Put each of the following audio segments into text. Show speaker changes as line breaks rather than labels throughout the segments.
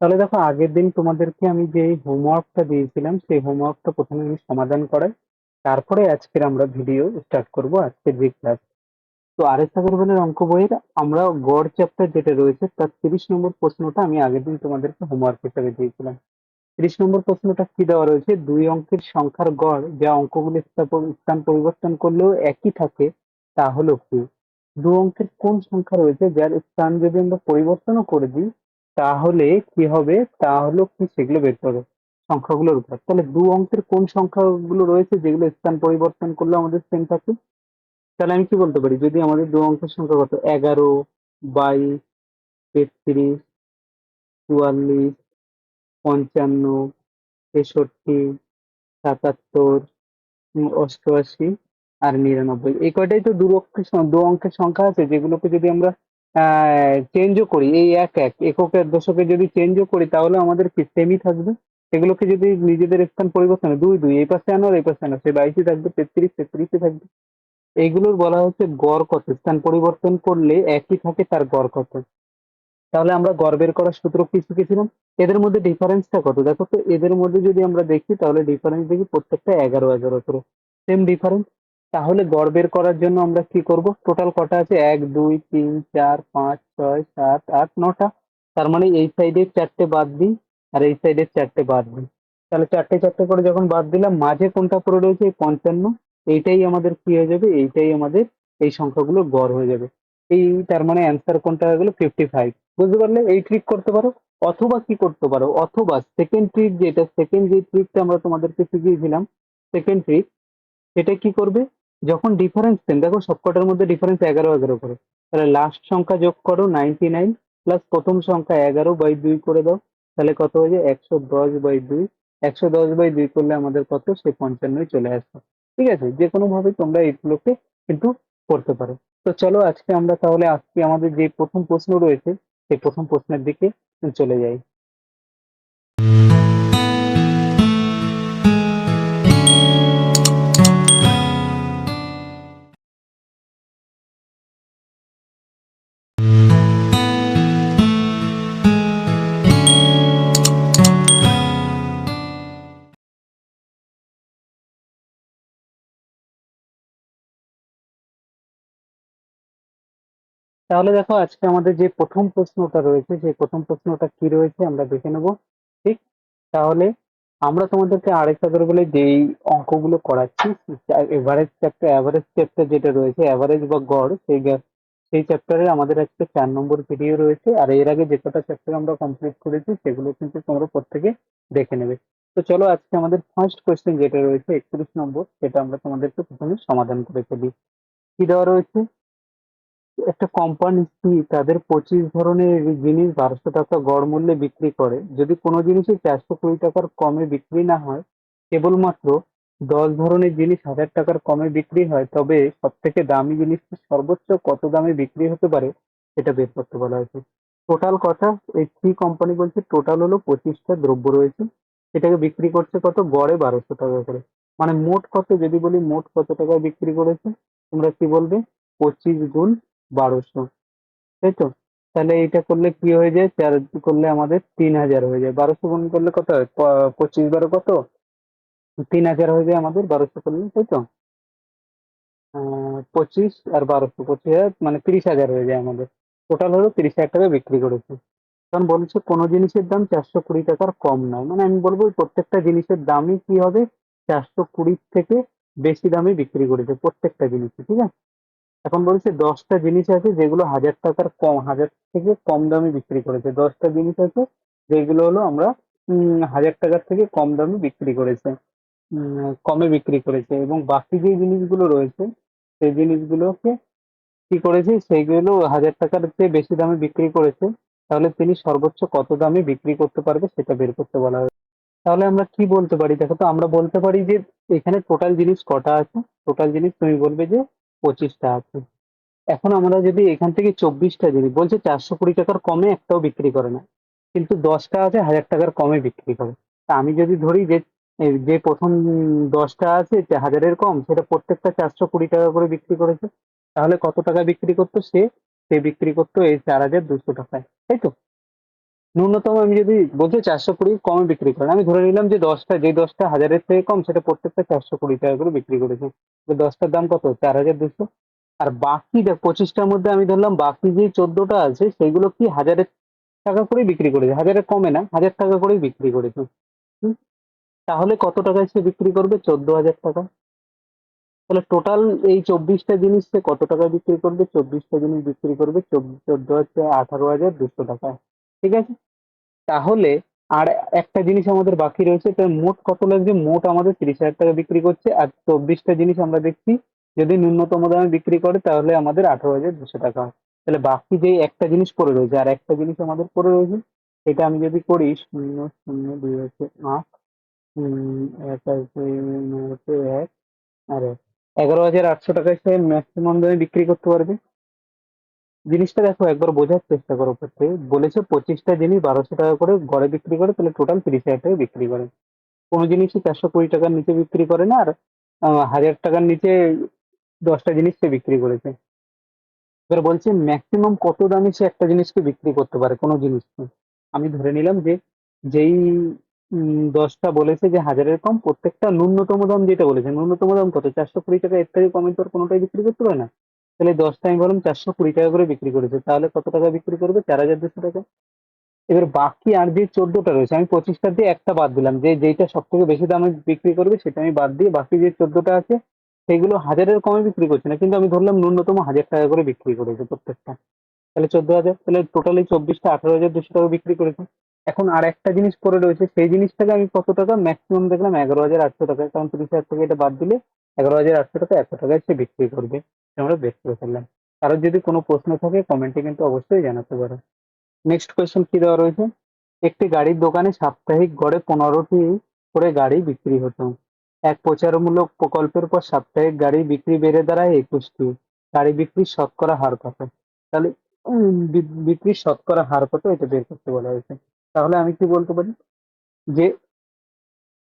তাহলে দেখো, আগের দিন তোমাদেরকে আমি যে হোমওয়ার্কটা দিয়েছিলাম, সেই হোমওয়ার্কটা প্রথমে আমি সমাধান করাই। তারপরে আজকের আমরা ভিডিও স্টার্ট করব, আজকের যে ক্লাস তো আর এস আগরওয়ালের অঙ্ক বইয়ের আমরা গড় চ্যাপ্টার যেটা রয়েছে, তার তিরিশ নম্বর প্রশ্নটা আমি আগের দিন তোমাদেরকে হোমওয়ার্ক হিসেবে দিয়েছিলাম। তিরিশ নম্বর প্রশ্নটা কি দেওয়া রয়েছে? দুই অঙ্কের সংখ্যার গড়, যা অঙ্কগুলি স্থান পরিবর্তন করলেও একই থাকে, তা হলো কি? দু অঙ্কের কোন সংখ্যা রয়েছে, যার স্থান যদি আমরা পরিবর্তনও করে দিই তাহলে কি হবে? তা হলো কি? সেগুলো বের করো সংখ্যাগুলোর উপর। তাহলে দু অঙ্কের কোন সংখ্যাগুলো রয়েছে যেগুলো স্থান পরিবর্তন করলে আমাদের সেম থাকে? তাহলে আমি কি বলতে পারি? যদি আমাদের দু অঙ্কের সংখ্যা কত? এগারো, বাইশ, তেত্রিশ, চুয়াল্লিশ, পঞ্চান্ন, তেষট্টি, সাতাত্তর, অষ্টআশি আর নিরানব্বই। এই কয়টাই তো দু অঙ্কের দু অঙ্কের সংখ্যা আছে যেগুলোকে যদি আমরা চেঞ্জও করি, এই এক এক। এককের দশকে যদি চেঞ্জও করি, তাহলে আমাদের সেমই থাকবে? এগুলোকে যদি নিজেদের স্থান পরিবর্তন, দুই দুই, এই পাশে আনো আর এই পাশে আনো সে বাইশে থাকবে, তেত্রিশ, তেত্রিশে থাকবে। এইগুলোর বলা হচ্ছে গড় কত। স্থান পরিবর্তন করলে একই থাকে তার গড় কত। তাহলে আমরা গড় বের করার সূত্র কি শিখেছিলাম? এদের মধ্যে ডিফারেন্সটা কত? দেখো তো, এদের মধ্যে যদি আমরা দেখি, তাহলে ডিফারেন্স দেখি প্রত্যেকটা এগারো এগারো করে সেম ডিফারেন্স তাহলে গড় বের করার জন্য আমরা কি করব? টোটাল কটা আছে? এক, দুই, তিন, চার, পাঁচ, ছয়, সাত, আট, নটা। তার মানে এই সাইডে চারটে বাদ দিই আর এই সাইডে চারটে বাদ দিই। তাহলে চারটে চারটে করে যখন বাদ দিলাম, মাঝে কোনটা পড়ে রয়েছে? এই পঞ্চান্ন। এইটাই আমাদের কি হয়ে যাবে? এইটাই আমাদের এই সংখ্যাগুলো গড় হয়ে যাবে। এই তার মানে অ্যান্সার কোনটা হয়ে গেলো? ফিফটি ফাইভ বুঝতে পারলে? এই ট্রিক করতে পারো। অথবা কি করতে পারো? অথবা সেকেন্ড ট্রিক যেটা সেকেন্ড যে ট্রিকটা আমরা তোমাদেরকে শিখিয়েছিলাম সেকেন্ড ট্রিক সেটা কি করবে? যখন ডিফারেন্স দেন, দেখো সবকটার মধ্যে ডিফারেন্স এগারো এগারো করে। তাহলে লাস্ট সংখ্যা যোগ করো নাইনটি নাইন প্লাস প্রথম সংখ্যা এগারো বাই দুই করে দাও। তাহলে কত হয়ে যায়? একশো দশ বাই দুই। একশো দশ বাই দুই করলে আমাদের কত? সে পঞ্চান্নই চলে আসবে। ঠিক আছে? যে কোনো ভাবে তোমরা এইগুলোকে কিন্তু করতে পারো। তো চলো আজকে আমরা তাহলে আজকে আমাদের যে প্রথম প্রশ্ন রয়েছে, সেই প্রথম প্রশ্নের দিকে চলে যাই। তাহলে দেখো আজকে আমাদের যে প্রথম প্রশ্নটা রয়েছে সেই প্রথম প্রশ্নটা কি রয়েছে আমরা দেখে নেব, ঠিক? তাহলে আমরা তোমাদেরকে আরেকটা করে বলে যেই অঙ্কগুলো করাচ্ছি এভারেজ চ্যাপ্টার অ্যাভারেজ চ্যাপ্টার যেটা রয়েছে অ্যাভারেজ বা গড়, সেই সেই চ্যাপ্টারে আমাদের আজকে চার নম্বর ভিডিও রয়েছে, আর এর আগে যে কটা চ্যাপ্টার আমরা কমপ্লিট করেছি, সেগুলো কিন্তু তোমরা প্রত্যেকে দেখে নেবে। তো চলো আজকে আমাদের ফার্স্ট কোয়েশ্চেন যেটা রয়েছে, একত্রিশ নম্বর, সেটা আমরা তোমাদেরকে প্রথমে সমাধান করে ফেলি। কি দেওয়া রয়েছে? একটা কোম্পানি কি তাদের পঁচিশ ধরনের জিনিস বারোশো টাকা গড় মূল্যে বিক্রি করে। যদি কোনো জিনিসই চারশো কুড়ি টাকার কমে বিক্রি না হয়, কেবলমাত্র দশ ধরনের জিনিস হাজার টাকার কমে বিক্রি হয়, তবে সব থেকে দামি জিনিসটা সর্বোচ্চ কত দামে বিক্রি হতে পারে, সেটা বের করতে বলা হয়েছে। টোটাল কথা এই থ্রি কোম্পানি বলছে টোটাল হলো পঁচিশটা দ্রব্য রয়েছে। এটাকে বিক্রি করছে কত? গড়ে বারোশো টাকা করে। মানে মোট কত? যদি বলি মোট কত টাকায় বিক্রি করেছে, তোমরা কি বলবে? পঁচিশ গুণ বারোশো। তাই তো? তাহলে এইটা করলে কি হয়ে যায়? চার করলে আমাদের তিন হাজার হয়ে যায়। বারোশো গুণ করলে কত হয়? পঁচিশ বারো কত? তিন হাজার হয়ে যায় আমাদের বারোশো করলে, তাই তো? পঁচিশ আর বারোশো, পঁচিশ হাজার মানে তিরিশ হাজার হয়ে যায় আমাদের। টোটাল হলো তিরিশ হাজার টাকা বিক্রি করেছে। কারণ বলছে কোনো জিনিসের দাম চারশো কুড়ি টাকার কম নয়। মানে আমি বলব প্রত্যেকটা জিনিসের দামই কি হবে? চারশো কুড়ির থেকে বেশি দামে বিক্রি করেছে প্রত্যেকটা জিনিসই ঠিক আছে? এখন বলছে দশটা জিনিস আছে যেগুলো হাজার টাকার কম, হাজার থেকে কম দামে বিক্রি করেছে। দশটা জিনিস আছে যেগুলো হলো আমরা হাজার টাকার থেকে কম দামে বিক্রি করেছে কমে বিক্রি করেছে। এবং বাকি যে জিনিসগুলো রয়েছে, সেই জিনিসগুলোকে কি করেছে, সেইগুলো হাজার টাকার চেয়ে বেশি দামে বিক্রি করেছে। তাহলে তিনি সর্বোচ্চ কত দামে বিক্রি করতে পারবে সেটা বের করতে বলা হয়েছে। তাহলে আমরা কি বলতে পারি? দেখো তো, আমরা বলতে পারি যে এখানে টোটাল জিনিস কটা আছে? টোটাল জিনিস তুমি বলবে যে পঁচিশটা আছে। এখন আমরা যদি এখান থেকে চব্বিশটা জিনিস বলছে চারশো কুড়ি টাকার কমে একটাও বিক্রি করে না। কিন্তু দশটা আছে, হাজার টাকার কমে বিক্রি করে। তা আমি যদি ধরি যে যে প্রথম দশটা আছে হাজারের কম, সেটা প্রত্যেকটা চারশো কুড়ি টাকা করে বিক্রি করেছে। তাহলে কত টাকা বিক্রি করতো সে? সে বিক্রি করতো এই চার হাজার দুশো টাকায়। তাই তো? ন্যূনতম আমি যদি বলছি চারশো কুড়ি কমে বিক্রি করেন, আমি ধরে নিলাম যে দশটা যে দশটা হাজারের থেকে কম, সেটা প্রত্যেকটা চারশো কুড়ি টাকা করে বিক্রি করেছে। দশটার দাম কত? চার হাজার দুশো। আর বাকি দেখ, পঁচিশটার মধ্যে আমি ধরলাম, বাকি যে চোদ্দটা আছে, সেগুলো কি হাজারের টাকা করেই বিক্রি করেছে? হাজারের কমে না, হাজার টাকা করেই বিক্রি করেছে। হুম? তাহলে কত টাকায় সে বিক্রি করবে? চোদ্দ হাজার টাকা। তাহলে টোটাল এই চব্বিশটা জিনিস সে কত টাকায় বিক্রি করবে? চব্বিশটা জিনিস বিক্রি করবে চোদ্দ হচ্ছে আঠারো হাজার দুশো টাকায় ঠিক আছে? তাহলে আর একটা জিনিস আমাদের বাকি রয়েছে, তার মোট কত লাগছে মোট আমাদের তিরিশ হাজার টাকা বিক্রি করছে, আর চব্বিশটা জিনিস আমরা দেখছি, যদি ন্যূনতম দামে বিক্রি করে, তাহলে আমাদের আঠারো হাজার দুশো টাকা হয়। তাহলে বাকি যে একটা জিনিস পড়ে রয়েছে, আর একটা জিনিস আমাদের পড়ে রয়েছে, এটা আমি যদি করি, শূন্য শূন্য, দুই হচ্ছে আট এক আছে এক, আর। এগারো হাজার আটশো টাকায় সে ম্যাক্সিমাম দামে বিক্রি করতে পারবে। জিনিসটা দেখো, একবার বোঝার চেষ্টা করো করতে বলেছে পঁচিশটা জিনিস বারোশো টাকা করে গড়ে বিক্রি করে, তাহলে টোটাল তিরিশ হাজার টাকা বিক্রি করে। কোনো জিনিসই চারশো কুড়ি টাকার নিচে বিক্রি করে না, আর হাজার টাকার নিচে দশটা জিনিস সে বিক্রি করেছে। এবার বলছে ম্যাক্সিমাম কত দামে সে একটা জিনিসকে বিক্রি করতে পারে? কোনো জিনিসকে আমি ধরে নিলাম যে, যেই দশটা বলেছে যে হাজারের কম, প্রত্যেকটা ন্যূনতম দাম যেটা বলেছে, ন্যূনতম দাম কত? চারশো কুড়ি টাকা এর থেকে কমে তো আর কোনোটাই বিক্রি করতে পারে না। তাহলে দশটা আমি বললাম চারশো কুড়ি টাকা করে বিক্রি করেছে। তাহলে কত টাকা বিক্রি করবে? চার হাজার দুশো টাকা। এবার বাকি আর যে চোদ্দটা রয়েছে, আমি পঁচিশটা দিয়ে একটা বাদ দিলাম। যে যেইটা সব থেকে বেশি দামে বিক্রি করবে, সেটা আমি বাদ দিয়ে বাকি যে চোদ্দটা আছে, সেগুলো হাজারের কমে বিক্রি করছে না। কিন্তু আমি ধরলাম ন্যূনতম হাজার টাকা করে বিক্রি করেছে প্রত্যেকটা। তাহলে চোদ্দ হাজার, তাহলে টোটালি চব্বিশটা, আঠারো হাজার, দুশো টাকা বিক্রি করেছে। এখন আর একটা জিনিস পড়ে রয়েছে, সেই জিনিসটাকে আমি কত টাকা? ম্যাক্সিমাম দেখলাম এগারো হাজার আটশো টাকা। কারণ তিরিশ হাজার থেকে এটা বাদ দিলে এগারো হাজার আটশো টাকা, একশো টাকায় সে বিক্রি করবে। আমরা বের করে ফেললাম। কারোর যদি কোনো প্রশ্ন থাকে, কমেন্টে কিন্তু অবশ্যই জানাতে পারো। নেক্সট কোয়েশ্চেন কি দেওয়া রয়েছে? একটি গাড়ির দোকানে সাপ্তাহিক গড়ে পনেরোটি করে গাড়ি বিক্রি হতো। এক প্রচারমূলক প্রকল্পের পর সাপ্তাহিক গাড়ি বিক্রি বেড়ে দাঁড়ায় একুশটি। গাড়ি বিক্রির শতকরা হার কত? তাহলে বিক্রির শতকরা হার কত? এটা বের করতে বলা হয়েছে। তাহলে আমি কি বলতে পারি? যে,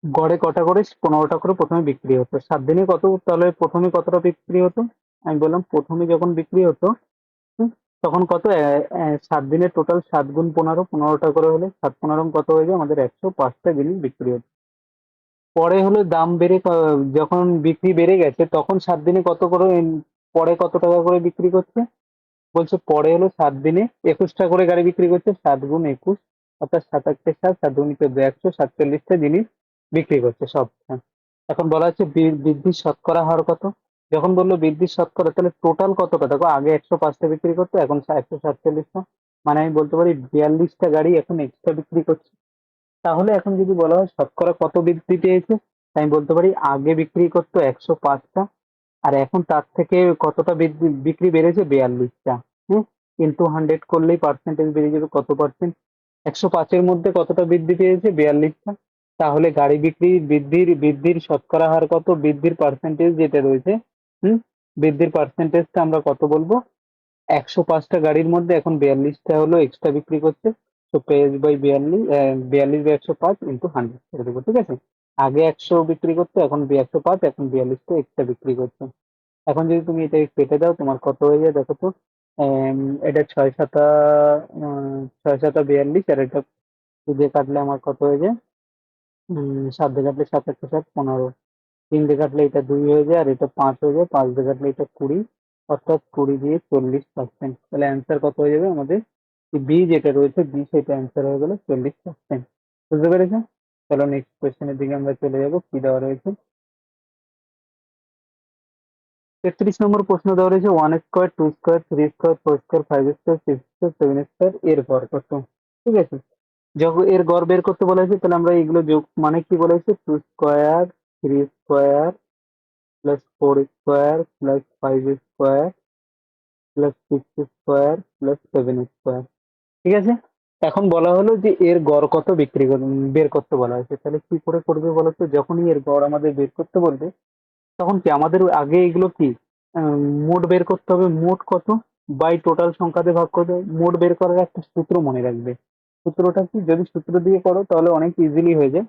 গড়ে কটা করে? পনেরোটা করে প্রথমে বিক্রি হতো। সাত দিনে কত? তাহলে প্রথমে কতটা বিক্রি হতো? আমি বললাম প্রথমে যখন বিক্রি হতো তখন কত? সাত দিনে টোটাল সাত গুণ পনেরো, পনেরোটা করে হলে সাত পনেরো কত হয়ে যায়? আমাদের একশো পাঁচটা জিনিস বিক্রি হতো। পরে হলো দাম বেড়ে যখন বিক্রি বেড়ে গেছে, তখন সাত দিনে কত করে, পরে কত টাকা করে বিক্রি করছে? বলছে পরে হলো সাত দিনে একুশটা করে গাড়ি বিক্রি করছে, সাত গুণ একুশ, অর্থাৎ সাতাশটা সাত সাত গুণ চোদ্দ একশো সাতচল্লিশটা জিনিস বিক্রি করছে সব। এখন বলা হচ্ছে বৃদ্ধির শতকরা হার কত? যখন বলল বৃদ্ধির শতকরা, তাহলে টোটাল কতটা? দেখো, আগে একশো পাঁচটা বিক্রি করতো, এখন একশো সাতচল্লিশটা মানে আমি বলতে পারি বিয়াল্লিশটা গাড়ি এখন এক্সট্রা বিক্রি করছে। তাহলে এখন যদি বলা হয় শতকরা কত বৃদ্ধি পেয়েছে আমি বলতে পারি আগে বিক্রি করতো একশো পাঁচটা আর এখন তার থেকে কতটা বৃদ্ধি, বিক্রি বেড়েছে বিয়াল্লিশটা হুম? ইন্টু হান্ড্রেড করলেই পার্সেন্টেজ বেড়ে যাবে কত পার্সেন্ট একশো পাঁচের মধ্যে কতটা বৃদ্ধি পেয়েছে? বিয়াল্লিশটা তাহলে গাড়ি বিক্রি বৃদ্ধির বৃদ্ধির শতকরা হার কত? বৃদ্ধির পার্সেন্টেজ যেটা রয়েছে হুম? বৃদ্ধির পার্সেন্টেজটা আমরা কত বলব? একশো পাঁচটা গাড়ির মধ্যে এখন বিয়াল্লিশটা হলো এক্সট্রা বিক্রি করছে। তো পেজ বাই বিয়াল্লিশ বিয়াল্লিশ বাই একশো পাঁচ ইন্টু হান্ড্রেড করে দেবো, ঠিক আছে? আগে একশো বিক্রি করতো, এখন একশো পাঁচ, এখন বিয়াল্লিশটা এক্সট্রা বিক্রি করছে। এখন যদি তুমি এটা কেটে দাও, তোমার কত হয়ে যায় দেখো তো? এটা ছয় সাতা ছয় সাতা বিয়াল্লিশ, আর এটা দিয়ে কাটলে আমার কত হয়ে যায়? সাত দিয়ে কাটলে সাত একটা সাত পনেরো। তিন দিয়ে কাটলে এটা দুই হয়ে যায়, আর এটা পাঁচ হয়ে যায়, পাঁচ দিয়ে কাটলে এটা কুড়ি, অর্থাৎ কুড়ি দিয়ে চল্লিশ পার্সেন্ট তাহলে অ্যান্সার কত হয়ে যাবে আমাদের? বি যেটা রয়েছে বি সেটা অ্যান্সার হয়ে গেল চল্লিশ পার্সেন্ট বুঝতে পেরেছ চলো নেক্সট কোয়েশ্চেনের দিকে আমরা চলে যাব, কি দেওয়া রয়েছে? তেত্রিশ নম্বর প্রশ্ন দেওয়া রয়েছে one square two square three square four square five square six square seven square এর গড় কত? ঠিক আছে? যখন এর গড় বের করতে বলা হয়েছে, তাহলে আমরা এগুলো যোগ মানে কি বলা হয়েছে? Two square three square plus four square plus five square plus six square plus seven square ঠিক আছে? এখন বলা হলো যে এর গড় কত বিক্রি কর- বের করতে বলা হয়েছে। তাহলে কি করে করবে বলো তো? যখনই এর গড় আমাদের বের করতে বলবে, তখন কি আমাদের আগে এগুলো কি মোট বের করতে হবে? মোট কত? বাই টোটাল সংখ্যাতে ভাগ করবে মোট বের করার একটা সূত্র মনে রাখবে। সূত্রটা কি? যদি সূত্র দিয়ে করো, তাহলে অনেক ইজিলি হয়ে যায়।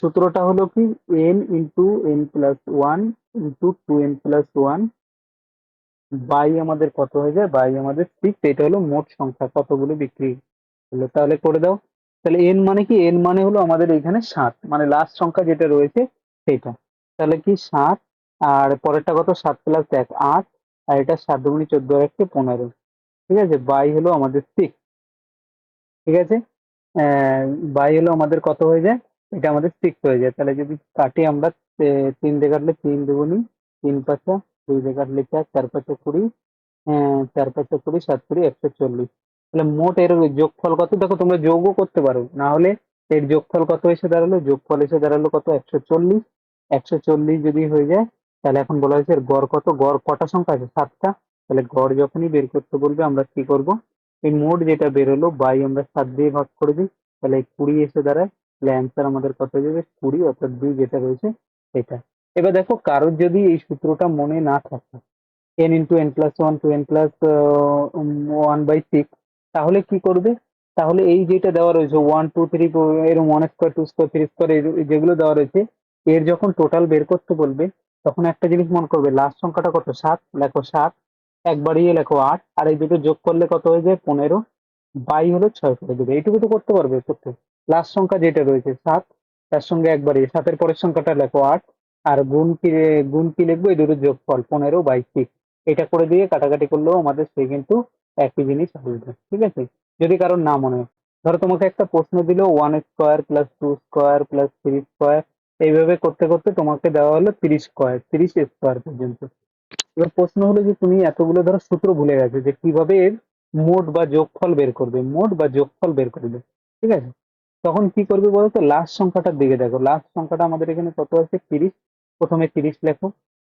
সূত্রটা হলো কি n into n plus one into two n plus one by আমাদের কত হয়ে যায় বাই আমাদের সিক্স এটা হলো মোট সংখ্যা কতগুলো বিক্রি হলো তাহলে করে দাও তাহলে এন মানে কি এন মানে হলো আমাদের এখানে সাত মানে লাস্ট সংখ্যা যেটা রয়েছে সেটা। তাহলে কি সাত? আর পরেরটা কত? সাত প্লাস এক, আট, আর এটা সাত দুগুণি চোদ্দ একটি পনেরো। ঠিক আছে? বাই হলো আমাদের সিক্স ঠিক আছে? বাই হলো আমাদের কত হয়ে যায়? এটা আমাদের সিক্স হয়ে যায়। তাহলে যদি কাটি আমরা তিন দিয়ে কাটলে তিন দুগুণি তিন পাঁচা, দুই দিয়ে কাটলে চার চার পাঁচা কুড়ি চার পাঁচা কুড়ি, সাত কুড়ি, একশো চল্লিশ। তাহলে মোট এর যোগফল কত? দেখো তোমরা যোগও করতে পারো। না হলে এর যোগফল কত এসে দাঁড়াল? যোগফল এসে দাঁড়াল কত? একশো চল্লিশ। একশো চল্লিশ যদি হয়ে যায়, তাহলে এখন বলা হয়েছে এর গড় কত? গড় কটা সংখ্যা আছে? সাতটা। তাহলে গড় যখনই বের করতে বলবে, আমরা কি করব? এই মোট যেটা বেরোলো, বাই আমরা সাত দিয়ে ভাগ করে দিই। তাহলে কুড়ি এসে দাঁড়ায় অ্যান্সার আমাদের কত যাবে? কুড়ি, অর্থাৎ দুই যেটা রয়েছে, এটা। এবার দেখো, কারোর যদি এই সূত্রটা মনে না থাকে n into n plus one two n plus one by six তাহলে কি করবে? তাহলে এই যেটা দেওয়া রয়েছে ওয়ান টু থ্রি এরকম one square two square three square যেগুলো দেওয়া রয়েছে, এর যখন টোটাল বের করতে বলবে, তখন একটা জিনিস মনে করবে লাস্ট সংখ্যাটা কত? সাত, লেখো সাত, এক বাড়িয়ে লেখো আট, আর এই দুটো যোগ করলে কত হয়ে যায়? পনেরো, বাই হলো ছয় করে দেবে। এইটুকু তো করতে পারবে করতে লাস্ট সংখ্যা যেটা রয়েছে, সাত, তার সঙ্গে এক বাড়িয়ে সাতের পরের সংখ্যাটা লেখো আট, আর গুণ কি গুণ কি লিখব? এই দুটো যোগফল পনেরো বাই সিক্স এটা করে দিয়ে কাটাকাটি করলেও আমাদের সে কিন্তু একই জিনিস আসবে ঠিক আছে? যদি কারোর না মনে হয়। ধরো তোমাকে একটা প্রশ্ন দিল one square plus two square plus three square এইভাবে করতে করতে তোমাকে দেওয়া হলো তিরিশ স্কোয়ার তিরিশ স্কোয়ার পর্যন্ত। এবার প্রশ্ন হলো যে তুমি এতগুলো ধরো সূত্র ভুলে গেছো যে কীভাবে এর মোট বা যোগফল বের করবে, মোট বা যোগফল বের করবে ঠিক আছে? তখন কি করবে বলতো? লাস্ট সংখ্যাটার দিকে দেখো। লাস্ট সংখ্যাটা আমাদের এখানে কত আছে? তিরিশ। প্রথমে তিরিশ লেখো।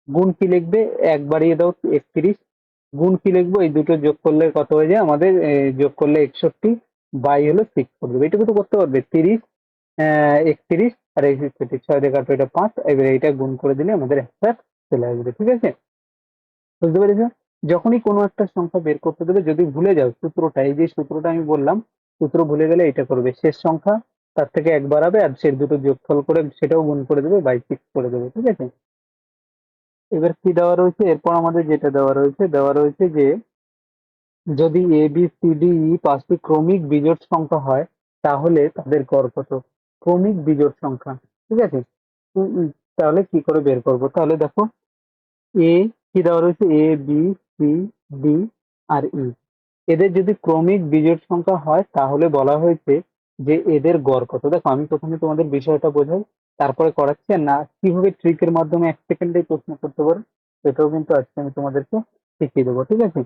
গুণ কি লিখবে? এক বাড়িয়ে দাও, একত্রিশ। গুণ কি লিখব? এই দুটো যোগ করলে কত হয়ে যায়? আমাদের যোগ করলে একষট্টি, বাই হলো সিক্স দেবে। এটুকু তো করতে পারবে। তিরিশ একত্রিশ, আর একষট্টি ছয় দিয়ে এটা পাঁচ। এবার এইটা গুণ করে দিলে আমাদের অ্যান্সার চলে আসবে, ঠিক আছে? বুঝতে পেরেছ? যখনই কোনো একটা সংখ্যা বের করতে দেবে, যদি ভুলে যাও সূত্রটা, এই যে সূত্রটা আমি বললাম সূত্র ভুলে গেলে এটা করবে। শেষ সংখ্যা তার থেকে এক বাড়াবে আর সে দুটো যোগফল করে সেটাও গুণ করে দেবে বাই সিক্স করে দেবে, ঠিক আছে? এবার কি দেওয়া রয়েছে? এরপর আমাদের যেটা দেওয়া রয়েছে দেওয়া রয়েছে যে যদি A B C D E পাঁচটি ক্রমিক বিজোড় সংখ্যা হয়, তাহলে তাদের গড় কত? ক্রমিক বিজোড় সংখ্যা, ঠিক আছে? তাহলে কি করে বের করব? তাহলে দেখো এ কি দেওয়া রয়েছে? এ বি সি ডি আর ই এদের যদি ক্রমিক বিজোড় সংখ্যা হয়, তাহলে বলা হয়েছে যে এদের গড় কত। দেখো, আমি প্রথমে তোমাদের বিষয়টা বোঝাই, তারপরে করাচ্ছি না, কীভাবে ট্রিকের মাধ্যমে এক সেকেন্ডেই প্রশ্ন করতে পারো, সেটাও কিন্তু আজকে আমি তোমাদেরকে শিখিয়ে দেবো, ঠিক আছে?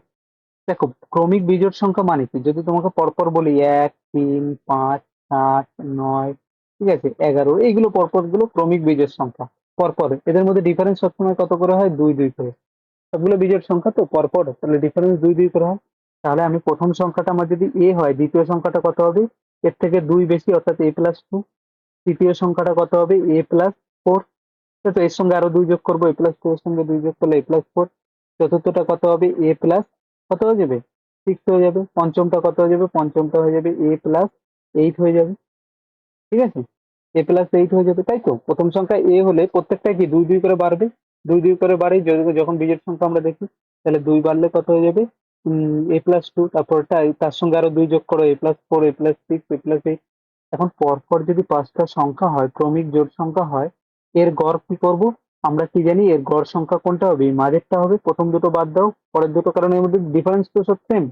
দেখো, ক্রমিক বিজোড় সংখ্যা মানে কি? যদি তোমাকে পরপর বলি এক, তিন, পাঁচ, সাত, নয়, ঠিক আছে, এগারো, এইগুলো পরপরগুলো ক্রমিক বিজোড় সংখ্যা, পরপর। এদের মধ্যে ডিফারেন্স সবসময় কত করে হয়? দুই দুই করে। সবগুলো বিজোড় সংখ্যা তো পরপর, তাহলে ডিফারেন্স দুই দুই করে হয়। তাহলে আমি প্রথম সংখ্যাটা আমার যদি এ হয়, দ্বিতীয় সংখ্যাটা কত হবে? এর থেকে দুই বেশি, অর্থাৎ এ প্লাস টু তৃতীয় সংখ্যাটা কত হবে? এ প্লাস ফোর তো এর সঙ্গে আরও দুই যোগ করব এ প্লাস টু এর সঙ্গে দুই যোগ করলে এ প্লাস ফোর চতুর্থটা কত হবে? এ প্লাস কত হয়ে যাবে? সিক্স হয়ে যাবে। পঞ্চমটা কত হয়ে যাবে? পঞ্চমটা হয়ে যাবে। এ প্লাস এইট হয়ে যাবে। ঠিক আছে? এ প্লাস এইট হয়ে যাবে। তাই তো? প্রথম সংখ্যা এ হলে প্রত্যেকটা কি? দুই দুই করে বাড়বে? দুই দুই করে বাড়ে যখন বীজের সংখ্যা আমরা দেখি, তাহলে দুই বাড়লে কত হয়ে যাবে? এ প্লাস টু তারপরটা তার সঙ্গে আরও দুই যোগ করো A plus four A plus six A plus eight এখন পরপর যদি পাঁচটা সংখ্যা হয়, ক্রমিক জোড় সংখ্যা হয়, এর গড় কি করব? আমরা কি জানি, এর গড় সংখ্যা কোনটা হবে? মাঝেরটা হবে, প্রথম দুটো বাদ দাও, পরের দুটো কারণ এর মধ্যে ডিফারেন্স তো সব সেম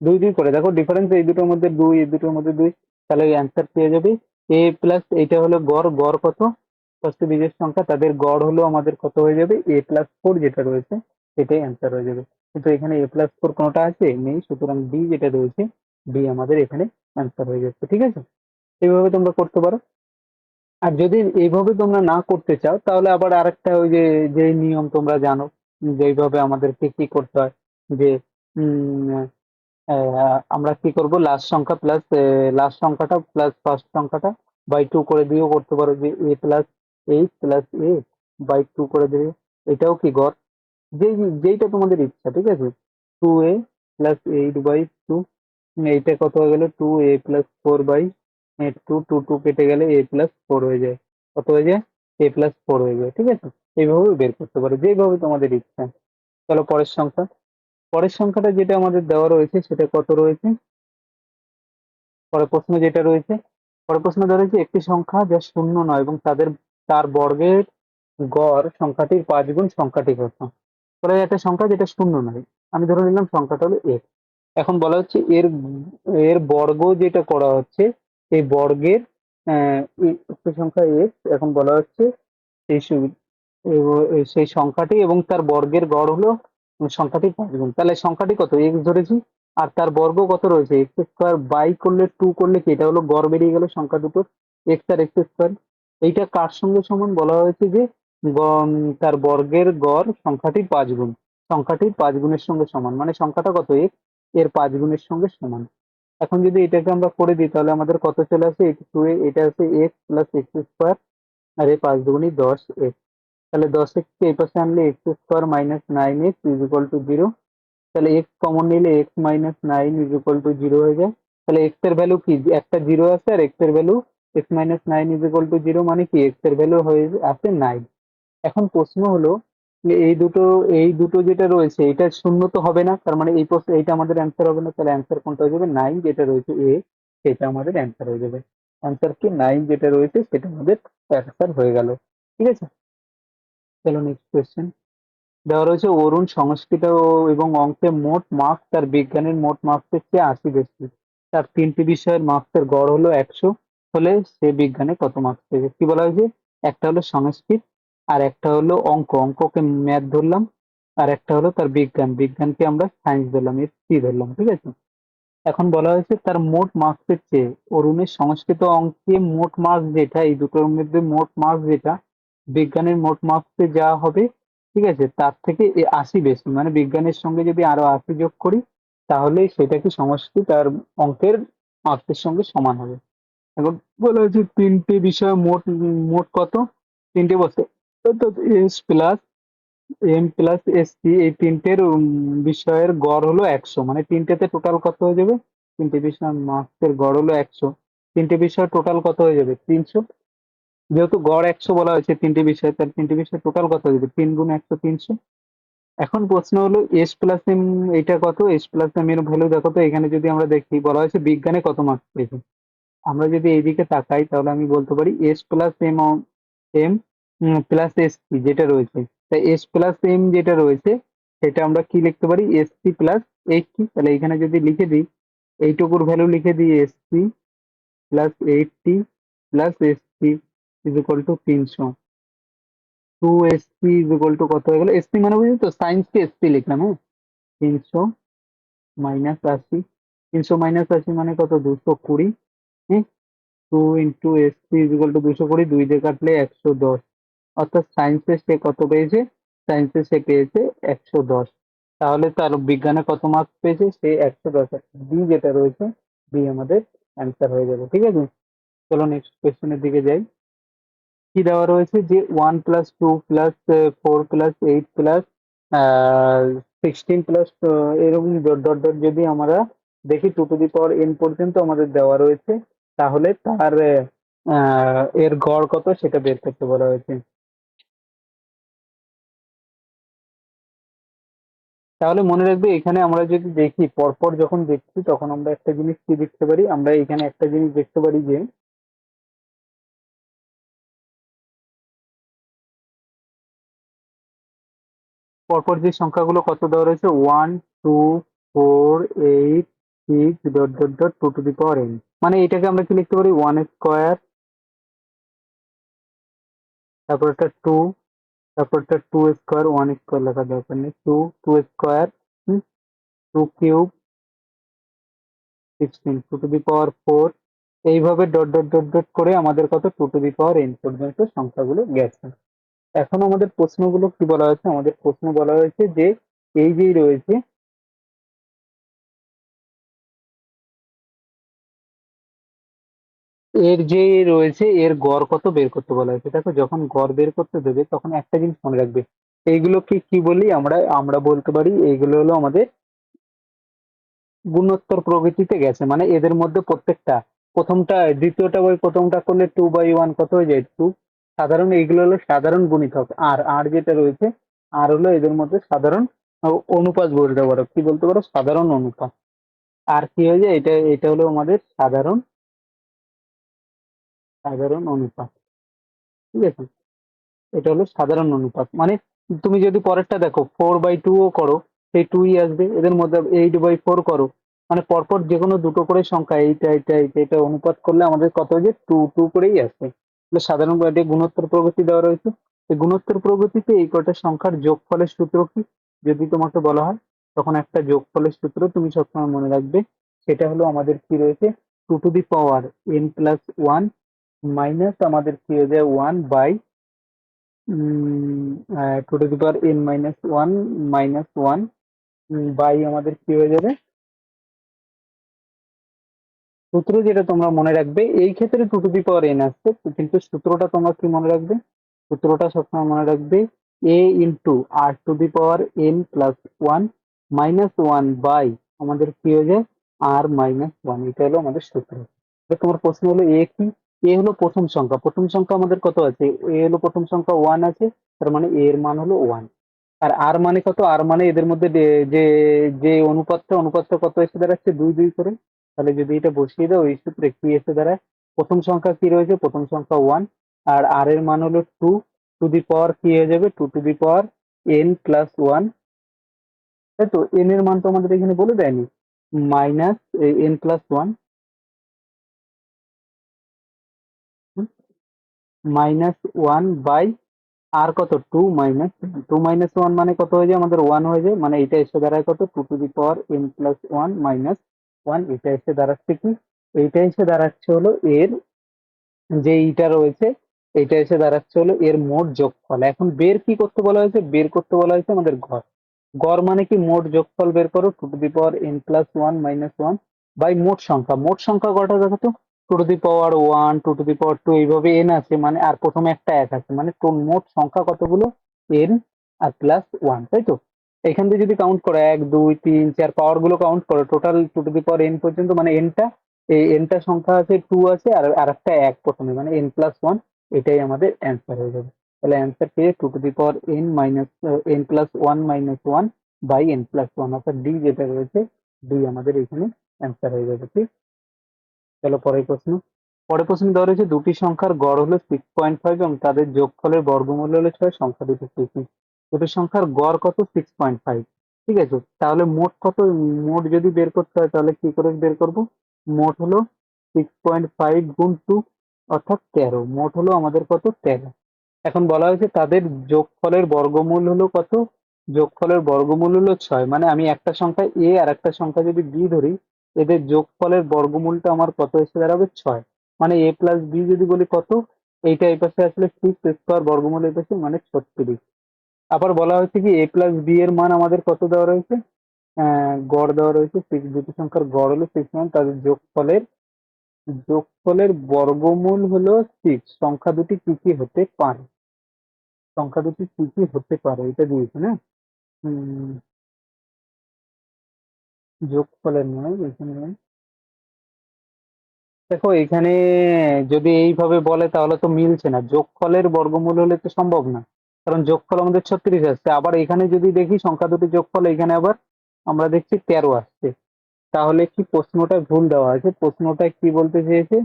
দুই দুই করে, দেখো ডিফারেন্স এই দুটোর মধ্যে দুই, এই দুটোর মধ্যে দুই, তাহলে অ্যান্সার পেয়ে যাবে। এ প্লাস এইটা হলো গড় গড় কত? ফার্স্ট বীজের সংখ্যা, তাদের গড় হলো আমাদের কত হয়ে যাবে? এ প্লাস ফোর যেটা রয়েছে সেটাই অ্যান্সার হয়ে যাবে। কিন্তু এখানে এ প্লাস ফোর কোনোটা আছে? নেই, সুতরাং ডি যেটা রয়েছে ডি আমাদের এখানে অ্যান্সার হয়ে যাচ্ছে, ঠিক আছে? এইভাবে তোমরা করতে পারো। আর যদি এইভাবে তোমরা না করতে চাও, তাহলে আবার আরেকটা ওই যে যে নিয়ম তোমরা জানো যেইভাবে আমাদেরকে কি করতে হয়, যে আমরা কি করব লাস্ট সংখ্যা প্লাস লাস্ট সংখ্যাটা প্লাস ফার্স্ট সংখ্যাটা বাই টু করে দিয়েও করতে পারো, যে A plus eight plus A by two করে দেবে এটাও কি গড়? যেই, যেইটা তোমাদের ইচ্ছা, ঠিক আছে? Two A plus eight by two এইটা কত হয়ে গেল? Two A plus four by two two two কেটে গেলে এ প্লাস ফোর হয়ে যায়। কত হয়ে যায়? এ প্লাস ফোর হয়ে যায়, ঠিক আছে? এইভাবে বের করতে পারো, যেভাবে তোমাদের ইচ্ছা। চলো পরের সংখ্যা। পরের সংখ্যাটা যেটা আমাদের দেওয়া রয়েছে, সেটা কত রয়েছে? পরের প্রশ্ন যেটা রয়েছে, পরের প্রশ্ন ধরেছে একটি সংখ্যা যা শূন্য নয় এবং তাদের, তার বর্গের গড় সংখ্যাটির পাঁচ গুণ সংখ্যাটি কত যায় একটা সংখ্যা যেটা শূন্য নয়। আমি ধরে নিলাম সংখ্যাটা হলো এক এখন বলা হচ্ছে এর এর বর্গ যেটা করা হচ্ছে, এই বর্গের সংখ্যা এক এখন বলা হচ্ছে সেই সেই সংখ্যাটি এবং তার বর্গের গড় হলো সংখ্যাটি পাঁচ গুণ। তাহলে সংখ্যাটি কত? এক্স ধরেছি। আর তার বর্গ কত রয়েছে? এক্স স্কোয়ার বাই করলে টু করলে কি? এটা হলো গড় বেরিয়ে গেল সংখ্যা দুটো এক্স আর এক্স স্কোয়ার এইটা কার সঙ্গে সমান? বলা হয়েছে যে তার বর্গের গড় সংখ্যাটির পাঁচ গুণ। সংখ্যাটির পাঁচ গুণের সঙ্গে সমান। মানে সংখ্যাটা কত? এক্সের পাঁচ গুণের সঙ্গে সমান। এখন যদি এটাকে আমরা করে দিই, তাহলে আমাদের কত চলে আসে? এইটি টু এটা আছে এক্স প্লাস এক্স স্কোয়ার আর এই পাঁচ দুগুণই দশ এক্স তাহলে দশ এক্স কে এই পাশে আনলে x square minus nine x is equal to zero তাহলে এক্স কমন নিলে x minus nine is equal to zero হয়ে যায়। তাহলে এক্সের ভ্যালু কি? একটা জিরো আছে আর এক্সের value x minus nine is equal to zero মানে কি? এক্সের ভ্যালু হয়ে আছে নাইন এখন প্রশ্ন হলো এই দুটো এই দুটো যেটা রয়েছে, এটা শূন্য তো হবে না? তার মানে এই প্রশ্ন, এইটা আমাদের অ্যান্সার হবে না, তাহলে অ্যান্সার কোনটা হয়ে যাবে? নাইন যেটা রয়েছে এ সেটা আমাদের অ্যান্সার হয়ে যাবে। অ্যান্সার কি? নাইন যেটা রয়েছে, সেটা আমাদের অ্যান্সার হয়ে গেল। ঠিক আছে? চলো নেক্সট কোয়েশ্চেন দেওয়া রয়েছে, অরুণ সংস্কৃত এবং অঙ্কে মোট মার্কস তার বিজ্ঞানের মোট মার্কসের চেয়ে আশি বেশি। তার তিনটি বিষয়ের মার্কসের গড় হলো একশো। হলে সে বিজ্ঞানে কত মার্কস পেয়েছে? কি বলা হয়েছে? একটা হলো সংস্কৃত আর একটা হলো অঙ্ক। অঙ্ককে ম্যাথ ধরলাম, আর একটা হলো তার বিজ্ঞান। বিজ্ঞানকে আমরা সায়েন্স ধরলাম, এর সি ধরলাম, ঠিক আছে? এখন বলা হয়েছে তার মোট মার্কসের চেয়ে অরুণের সংস্কৃত অঙ্কে মোট মার্কস যেটা, এই দুটোর মধ্যে মোট মার্কস যেটা, বিজ্ঞানের মোট মার্কসে যা হবে, ঠিক আছে, তার থেকে আশি বেশি। মানে বিজ্ঞানের সঙ্গে যদি আরও আশি যোগ করি, তাহলে সেটা কি সংস্কৃত আর অঙ্কের মার্কসের সঙ্গে সমান হবে। এখন বলা হয়েছে তিনটে বিষয় মোট মোট কত? তিনটে অর্থাৎ S plus M plus S C এই তিনটের বিষয়ের গড় হলো একশো। মানে তিনটেতে টোটাল কত হয়ে যাবে? তিনটে বিষয়ের মার্কসের গড় হলো একশো। তিনটে বিষয় টোটাল কত হয়ে যাবে? তিনশো। যেহেতু গড় একশো বলা হয়েছে তিনটে বিষয়, তাহলে তিনটে বিষয় টোটাল কত হয়ে যাবে? তিন গুণ একশো তিনশো। এখন প্রশ্ন হলো এস প্লাস এম এটা কত? এস প্লাস এম এর ভ্যালু দেখো তো, এখানে যদি আমরা দেখি, বলা হয়েছে বিজ্ঞানে কত মার্কস পেয়েছে। আমরা যদি এইদিকে তাকাই, তাহলে আমি বলতে পারি S plus M M plus S C যেটা রয়েছে। তাই এস প্লাস এম যেটা রয়েছে, সেটা আমরা কি লিখতে পারি? এস প্লাস এইট এইটটি তাহলে এখানে যদি লিখে দিই, এইটুকুর ভ্যালু লিখে দিই S C plus eighty plus S C is equal to তিনশো। Two S C is equal to কত হয়ে গেল? এস সি মানে বুঝলি তো সায়েন্সকে এস সি লিখলাম হ্যাঁ? তিনশো মাইনাস আশি। তিনশো মাইনাস আশি মানে কত? দুশো কুড়ি হ্যাঁ? Two into S C is equal to দুশো কুড়ি, দুই দিয়ে কাটলে একশো দশ। অর্থাৎ সায়েন্সে সে কত পেয়েছে? সায়েন্সে সে পেয়েছে একশো দশ। তাহলে তার বিজ্ঞানে কত মার্কস পেয়েছে? সে একশো দশ। বি যেটা রয়েছে বি আমাদের অ্যান্সার হয়ে যাবে, ঠিক আছে? চলো নেক্সট কোয়েশ্চেনের দিকে যাই। কি দেওয়া রয়েছে? যে one plus two plus four plus eight plus sixteen plus এরকম ডট ডট ডট যদি আমরা দেখি two to the power n পর্যন্ত আমাদের দেওয়া রয়েছে, তাহলে তার এর গড় কত? সেটা বের করতে বলা হয়েছে। তাহলে মনে রাখবে, এখানে আমরা যদি দেখি, পরপর যখন দেখছি, তখন আমরা একটা জিনিস কি দেখতে পারি? আমরা এখানে একটা জিনিস দেখতে পারি যে, পরপর যে সংখ্যাগুলো কত দেওয়া রয়েছে? One, two, four, eight, six, dot dot dot, two to the power n মানে এটাকে আমরা কি লিখতে পারি? ওয়ান স্কোয়ার, তারপর একটা টু তারপর একটা টু স্কোয়ার ওয়ান স্কোয়ার লেখার দরকার নেই। Two two square two cube sixteen two to the power four এইভাবে ডট ডট ডট ডট করে আমাদের কত? Two to the power n পর্যন্ত সংখ্যাগুলো গেছে। এখন আমাদের প্রশ্নগুলো কি বলা হয়েছে? আমাদের প্রশ্ন বলা হয়েছে যে, এই যেই রয়েছে এর যে রয়েছে, এর গড় কত বের করতে বলা হয়েছে? দেখো, যখন গড় বের করতে দেবে, তখন একটা জিনিস মনে রাখবে। এইগুলোকে কি বলি আমরা আমরা বলতে পারি, এইগুলো হলো আমাদের গুণোত্তর প্রকৃতিতে গেছে। মানে এদের মধ্যে প্রত্যেকটা, প্রথমটা, দ্বিতীয়টা বই প্রথমটা করলে টু বাই ওয়ান কত হয়ে যায়? টু সাধারণ, এইগুলো হলো সাধারণ গুণিতক। আর আর যেটা রয়েছে, আর হলো এদের মধ্যে সাধারণ অনুপাত বলতে পারো। কি বলতে পারো? সাধারণ অনুপাত। আর কি হয়ে যায়? এটা এটা হলো আমাদের সাধারণ সাধারণ অনুপাত। ঠিক আছে? এটা হলো সাধারণ অনুপাত। মানে তুমি যদি পরেরটা দেখো ফোর বাই টু ও করো সেই টুই আসবে, এদের মধ্যে এইট বাই ফোর করো। মানে পরপর যে কোনো দুটো করে সংখ্যা, এইটা এইটা এইটা এটা অনুপাত করলে আমাদের কত যায়? টু টু করেই আসবে। সাধারণ গুণোত্তর প্রগতি দেওয়া রয়েছে। এই গুণোত্তর প্রগতিতে এই কটা সংখ্যার যোগফলের সূত্র কি? যদি তোমাকে বলা হয়, তখন একটা যোগফলের সূত্র তুমি সবসময় মনে রাখবে। সেটা হলো আমাদের কি রয়েছে? Two to the power n plus one minus আমাদের কি হয়ে যায়? One by two to the power n minus one minus one by আমাদের কি হয়ে যাবে? সূত্র যেটা তোমরা মনে রাখবে, এই ক্ষেত্রে two to the power n আসছে, কিন্তু সূত্রটা তোমরা কি মনে রাখবে? সূত্রটা সবসময় মনে রাখবে a into r to the power n plus one minus one by আমাদের কি হয়ে যায়? আর মাইনাস ওয়ান এটা হলো আমাদের সূত্র। তোমার প্রশ্ন হলো এ কি? এ হলো প্রথম সংখ্যা। প্রথম সংখ্যা আমাদের কত আছে? এ হলো প্রথম সংখ্যা ওয়ান আছে, তার মানে এ এর মান হলো ওয়ান আর আর মানে কত? আর মানে এদের মধ্যে যে- যে অনুপাতটা অনুপাতটা কত এসে দাঁড়াচ্ছে? দুই দুই করে। তাহলে যদি এটা বসিয়ে দাও, এই সূত্রে কি এসে দাঁড়ায়? প্রথম সংখ্যা কি রয়েছে? প্রথম সংখ্যা ওয়ান আর আর এর মান হলো টু টু দি পাওয়ার কি হয়ে যাবে? Two to the power n plus one তাই তো? এন এর মান তো আমাদের এখানে বলে দেয়নি। Minus n plus one minus one by আর কত? Two minus two minus one মানে কত হয়ে যায়? আমাদের ওয়ান হয়ে যায়। মানে এটা এসে দাঁড়ায় কত? Two to the power n plus one minus one এটা এসে দাঁড়াচ্ছে কি? এইটা এসে দাঁড়াচ্ছে হলো এর যে ইটা রয়েছে এটা এসে দাঁড়াচ্ছে হলো এর মোট যোগফল। এখন বের কি করতে বলা হয়েছে? বের করতে বলা হয়েছে আমাদের গড়। গড় মানে কি? মোট যোগফল বের করো। Two to the power n plus one minus one by মোট সংখ্যা। মোট সংখ্যা কটা দেখো তো। Two to the power one two to the power two এইভাবে এন আছে মানে আর প্রথমে একটা এক আছে মানে তোর মোট সংখ্যা কতগুলো? এন আর প্লাস ওয়ান তাই তো? এখান থেকে যদি কাউন্ট করো, এক, দুই, তিন, চার পাওয়ারগুলো কাউন্ট করো total two to the power n পর্যন্ত মানে এনটা এই এনটা সংখ্যা আছে টু আছে, আর আর একটা এক প্রথমে মানে এন প্লাস ওয়ান এটাই আমাদের অ্যান্সার হয়ে যাবে। তাহলে অ্যান্সার পেয়ে two to the power n minus n plus one minus one by n plus one অর্থাৎ ডি যেটা রয়েছে ডি আমাদের এখানে অ্যান্সার হয়ে যাবে, ঠিক? চলো পরের প্রশ্ন। পরের প্রশ্ন দেওয়া রয়েছে, দুটি সংখ্যার গড় হলো সিক্স পয়েন্ট ফাইভ এবং তাদের যোগফলের বর্গমূল্য হলো ছয়, সংখ্যা দুটি কি? দুটি সংখ্যার গড় কত? সিক্স পয়েন্ট ফাইভ ঠিক আছে? তাহলে মোট কত? মোট যদি বের করতে হয়, তাহলে কি করে বের করব? মোট হলো সিক্স পয়েন্ট ফাইভ গুণ টু অর্থাৎ তেরো। মোট হলো আমাদের কত? তেরো। এখন বলা হয়েছে, তাদের যোগফলের বর্গমূল হলো কত? যোগফলের বর্গমূল হলো ছয়। মানে আমি একটা সংখ্যা এ আর একটা সংখ্যা যদি বি ধরি এদের যোগফলের বর্গমূলটা আমার কত এসে দাঁড়াবে? ছয়। মানে এ প্লাস বি যদি বলি কত? এইটা এই পাশে আসলে সিক্স স্কোয়ার বর্গমূল এই পাশে মানে ছত্রিশ। আবার বলা হয়েছে কি এ প্লাস বি এর মান আমাদের কত দেওয়া রয়েছে? গড় দেওয়া রয়েছে। সিক্স দুটি সংখ্যার গড় হলো সিক্স মান তাদের যোগফলের যোগফলের বর্গমূল হলো সিক্স সংখ্যা দুটি কি কি হতে পারে? সংখ্যা দুটি কি কি হতে পারে? এটা দিয়েছে না? যোগফলের নয় এখানে। দেখো, এখানে যদি এইভাবে বলে, তাহলে তো মিলছে না। যোগফলের বর্গমূল হলে তো সম্ভব না। কারণ যোগফল আমাদের ছত্রিশ আসছে। আবার এখানে যদি দেখি, সংখ্যা দুটি যোগফল এখানে আবার আমরা দেখছি তেরো আসছে। তাহলে কি প্রশ্নটা ভুল দেওয়া আছে? প্রশ্নটা কি বলতে চেয়েছে?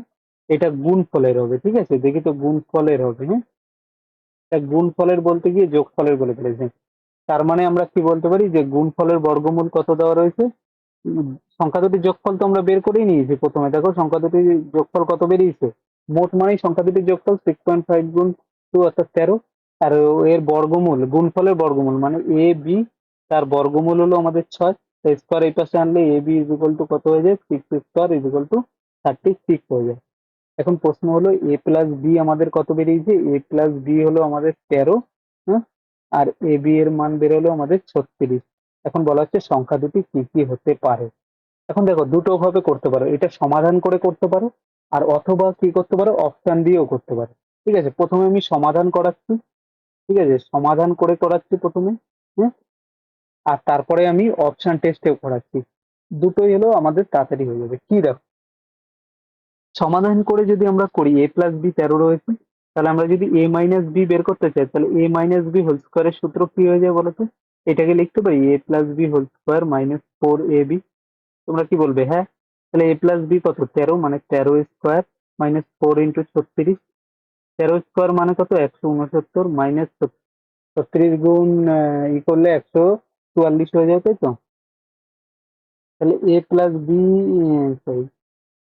এটা গুণফলের হবে, ঠিক আছে? দেখি তো গুণফলের হবে হ্যাঁ? এটা গুণফলের বলতে গিয়ে যোগফলের বলে ফেলেছে। তার মানে আমরা কি বলতে পারি? যে গুণফলের বর্গমূল কত দেওয়া রয়েছে? সংখ্যা দুটির যোগফল তো আমরা বের করেই নিয়েছি প্রথমে। দেখো, সংখ্যা দুটির যোগফল কত বেরিয়েছে? মোট মানেই সংখ্যা দুটির যোগফল সিক্স পয়েন্ট ফাইভ গুণ টু অর্থাৎ তেরো। আর এর বর্গমূল, গুণফলের বর্গমূল মানে এ বি তার বর্গমূল হলো আমাদের ছয়। স্কোয়ার এই পাশে আনলে a b is equal to কত হয়ে যায়? Six square is equal to thirty six হয়ে যায়। এখন প্রশ্ন হলো এ প্লাস বি আমাদের কত বেরিয়েছে? এ প্লাস বি হলো আমাদের তেরো হ্যাঁ? আর এ বি এর মান বেরোলো আমাদের ছত্রিশ। এখন বলা হচ্ছে সংখ্যা দুটি কি কি হতে পারে। এখন দেখো, দুটো ভাবে করতে পারো। এটা সমাধান করে করতে পারো আর অথবা কি করতে পারো অপশন দিয়েও করতে পারো। ঠিক আছে? প্রথমে আমি সমাধান করাচ্ছি। ঠিক আছে? সমাধান করে করাচ্ছি প্রথমে হ্যাঁ? আর তারপরে আমি অপশন টেস্টেও করাচ্ছি। দুটোই হলো আমাদের তাড়াতাড়ি হয়ে যাবে। কি দেখো? সমাধান করে যদি আমরা করি এ প্লাস বি তেরো রয়েছে, তাহলে আমরা যদি এ মাইনাস বি বের করতে চাই, তাহলে এ মাইনাস বি হোল স্কোয়ারের সূত্র কি হয়ে যায় বলতো এটাকে লিখতে পারি a plus b whole square minus four a b তোমরা কি বলবে হ্যাঁ? তাহলে এ প্লাস বি কত? তেরো মানে তেরো স্কোয়ার মাইনাস ফোর ইন্টু ছত্রিশ। তেরো স্কোয়ার মানে কত? একশো উনসত্তর মাইনাস ছত্রিশ। গুণ ই করলে একশো চুয়াল্লিশ হয়ে যায়, তাই তো? তাহলে a plus b sorry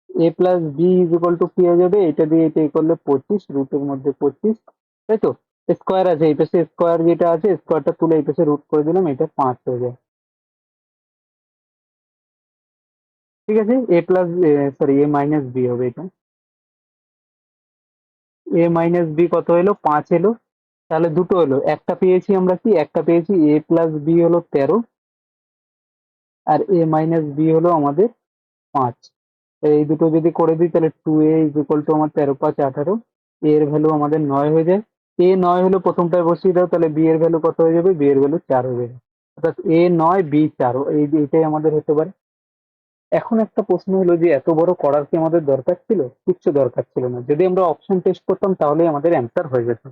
a plus b is equal to কি হয়ে যাবে? এটা দিয়ে এটা করলে পঁচিশ রুটের মধ্যে পঁচিশ, তাই তো? স্কোয়ার আছে, এই পাশে স্কোয়ার যেটা আছে স্কোয়ারটা তুলে এই পাশে রুট করে দিলাম, এটা পাঁচ হয়ে যায়। ঠিক আছে? A plus sorry a minus b হবে এটা। এ মাইনাস বি কত এলো পাঁচ এলো তাহলে দুটো হলো। একটা পেয়েছি আমরা কি? একটা পেয়েছি। এ প্লাস বি হলো তেরো। আর এ মাইনাস বি হলো আমাদের পাঁচ। এই দুটো যদি করে দিই, তাহলে two a is equal to আমার তেরো, পাঁচ, আঠারো। এর ভ্যালু আমাদের নয় হয়ে যায়। এ নয় হলো প্রথমটায় বসিয়ে দাও, তাহলে বি এর ভ্যালু কত হয়ে যাবে? বি এর ভ্যালু চার হয়ে যাবে। অর্থাৎ এ নয় বি চার। এই এটাই আমাদের হতে পারে। এখন একটা প্রশ্ন হলো যে, এত বড় করার কি আমাদের দরকার ছিল? কিচ্ছু দরকার ছিল না। যদি আমরা অপশন টেস্ট করতাম তাহলে আমাদের অ্যান্সার হয়ে যেত।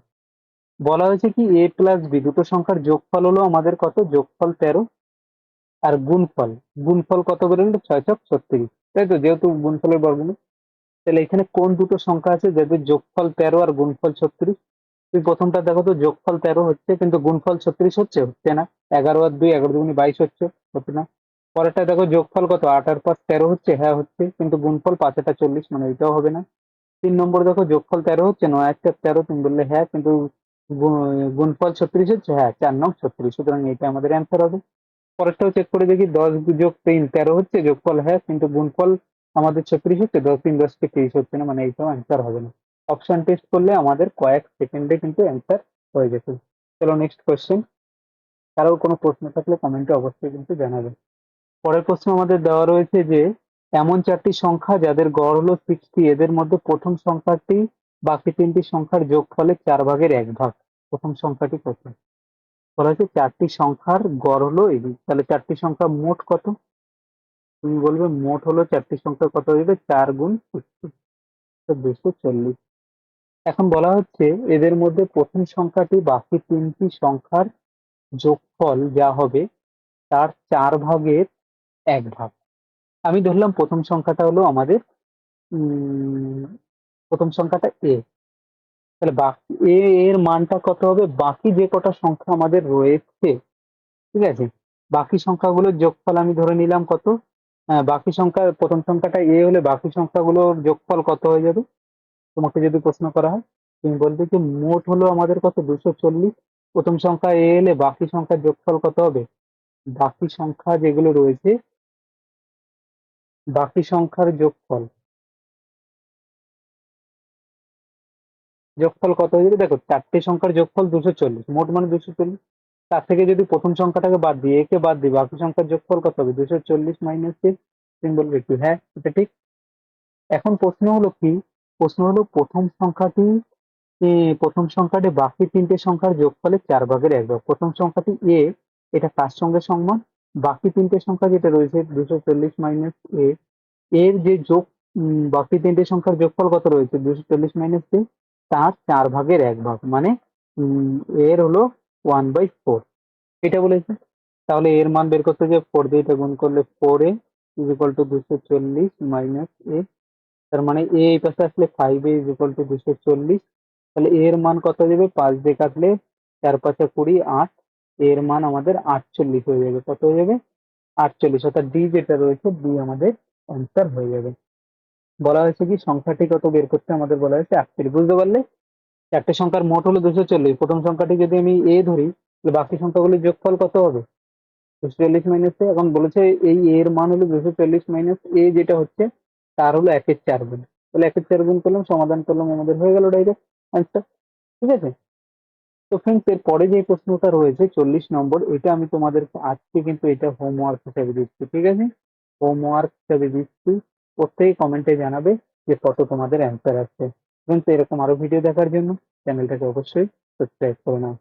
বলা হয়েছে কি এ প্লাস বি দুটো সংখ্যার যোগফল হলো আমাদের কত? যোগফল তেরো আর গুণফল। গুণফল কত বেরোলো ছয় ছক ছত্রিশ। তাই তো? যেহেতু গুণফলের বর্গমূল। তাহলে এখানে কোন দুটো সংখ্যা আছে? যাদের যোগফল তেরো আর গুণফল ছত্রিশ। তুই প্রথমটা দেখো তো যোগফল তেরো হচ্ছে, কিন্তু গুণফল ছত্রিশ হচ্ছে? হচ্ছে না। এগারো আর দুই, এগারো দুগুণে বাইশ হচ্ছে হচ্ছে না। পরেরটা দেখো যোগফল কত? আট আর পাঁচ তেরো হচ্ছে হ্যাঁ হচ্ছে, কিন্তু গুণফল পাঁচ একটা চল্লিশ মানে এটাও হবে না। তিন নম্বর দেখো যোগফল তেরো হচ্ছে, নয় একটা তেরো, তুমি বললে হ্যাঁ কিন্তু গুণফল ছত্রিশ হচ্ছে হ্যাঁ চার নং ছত্রিশ, সুতরাং এটা আমাদের অ্যান্সার হবে। পরেরটাও চেক করে দেখি, দশ যোগ তিন, তেরো হচ্ছে, যোগফল হ্যাঁ কিন্তু গুণফল আমাদের ছত্রিশ হচ্ছে, দশ তিন দশকে তিরিশ হচ্ছে না মানে এইটাও অ্যান্সার হবে না। অপশন টেস্ট করলে আমাদের কয়েক সেকেন্ডে কিন্তু অ্যান্সার হয়ে যেত। চলো নেক্সট কোয়েশ্চেন কারও কোনো প্রশ্ন থাকলে কমেন্টে অবশ্যই কিন্তু জানাবেন পরের প্রশ্ন আমাদের দেওয়া রয়েছে যে, এমন চারটি সংখ্যা যাদের গড় হলো সিক্সটি এদের মধ্যে প্রথম সংখ্যাটি বাকি তিনটি সংখ্যার যোগফলের চার ভাগের এক ভাগ। প্রথম সংখ্যাটি কত? বলা হয়েছে চারটি সংখ্যার গড় হলো এই তাহলে চারটি সংখ্যা মোট কত? তুমি বলবে মোট হলো চারটি সংখ্যা কত হয়ে যাবে? চার গুণ সিক্সটি দুশো চল্লিশ। এখন বলা হচ্ছে এদের মধ্যে প্রথম সংখ্যাটি বাকি তিনটি সংখ্যার যোগফল যা হবে তার চার ভাগের এক ভাগ। আমি ধরলাম প্রথম সংখ্যাটা হলো আমাদের প্রথম সংখ্যাটা এ। তাহলে বাকি, এ, এর মানটা কত হবে? বাকি যে কটা সংখ্যা আমাদের রয়েছে, ঠিক আছে? বাকি সংখ্যাগুলোর যোগফল আমি ধরে নিলাম কত? বাকি সংখ্যা, প্রথম সংখ্যাটা এ হলে বাকি সংখ্যাগুলোর যোগফল কত হয়ে যাবে? তোমাকে যদি প্রশ্ন করা হয়, তুমি বলবে যে মোট হলো আমাদের কত? দুশো চল্লিশ। প্রথম সংখ্যা এ এলে বাকি সংখ্যার যোগফল কত হবে? বাকি সংখ্যা যেগুলো রয়েছে, বাকি সংখ্যার যোগফল। যোগফল কত হয়ে যাবে? দেখো, চারটে সংখ্যার যোগফল দুশো চল্লিশ। মোট মানে দুশো চল্লিশ। তার থেকে যদি প্রথম সংখ্যাটাকে বাদ দিই একে বাদ দিই বাকি সংখ্যার যোগফল কত হবে? দুশো চল্লিশ মাইনাস তুমি বলবে কি হ্যাঁ এটা ঠিক। এখন প্রশ্ন হলো কি প্রশ্ন হলো, প্রথম সংখ্যাটি প্রথম সংখ্যাটি বাকি তিনটে সংখ্যার যোগফলের চার ভাগের এক ভাগ। প্রথম সংখ্যাটি এ, এটা কার সঙ্গে সমান। বাকি তিনটে সংখ্যা যেটা রয়েছে, দুশো চল্লিশ মাইনাস এ, এর যে যোগ বাকি তিনটে সংখ্যার যোগফল কত রয়েছে, দুশো চল্লিশ মাইনাস এ তার চার ভাগের এক ভাগ। মানে এর হলো ওয়ান বাই ফোর এটা বলেছে। তাহলে এর মান বের করতে যে ফোর দিয়ে এটা গুণ করলে four a is equal to দুশো চল্লিশ মাইনাস এ তার মানে এ এই পাশে আসলে ফাইভ এ ইকুয়াল টু দুশো চল্লিশ, তাহলে এর মান কত দেবে? পাঁচ দিয়ে কাটলে চার পাঁচে কুড়ি, আট। এর মান আমাদের আটচল্লিশ হয়ে যাবে। কত হয়ে যাবে? আটচল্লিশ। অর্থাৎ ডি যেটা রয়েছে ডি আমাদের অ্যান্সার হয়ে যাবে। বলা হয়েছে কি? সংখ্যাটি কত বের করতে? আমাদের বলা হয়েছে আটচল্লিশ বুঝতে পারলে? একটা সংখ্যার মোট হলো দুশো চল্লিশ। প্রথম সংখ্যাটি যদি আমি এ ধরি, তাহলে বাকি সংখ্যাগুলির যোগফল কত হবে? দুশো চল্লিশ মাইনাস এখন বলেছে এই এর মান হলো দুশো চল্লিশ মাইনাস এ যেটা হচ্ছে তার হলো একের চার গুণ। তাহলে একের চার গুণ করলাম, সমাধান করলাম আমাদের, হয়ে গেল ডাইরেক্ট অ্যান্সার ঠিক আছে? তো ফ্রেন্ডস এর পরে যে প্রশ্নটা রয়েছে চল্লিশ নম্বর, এটা আমি তোমাদেরকে আজকে কিন্তু এটা হোমওয়ার্ক হিসাবে দিচ্ছি, ঠিক আছে? হোমওয়ার্ক হিসাবে দিচ্ছি, প্রত্যেকে কমেন্টে জানাবে যে কত তোমাদের অ্যান্সার আসছে। ফ্রেন্ডস এরকম আরও ভিডিও দেখার জন্য চ্যানেলটাকে অবশ্যই সাবস্ক্রাইব করে নাও।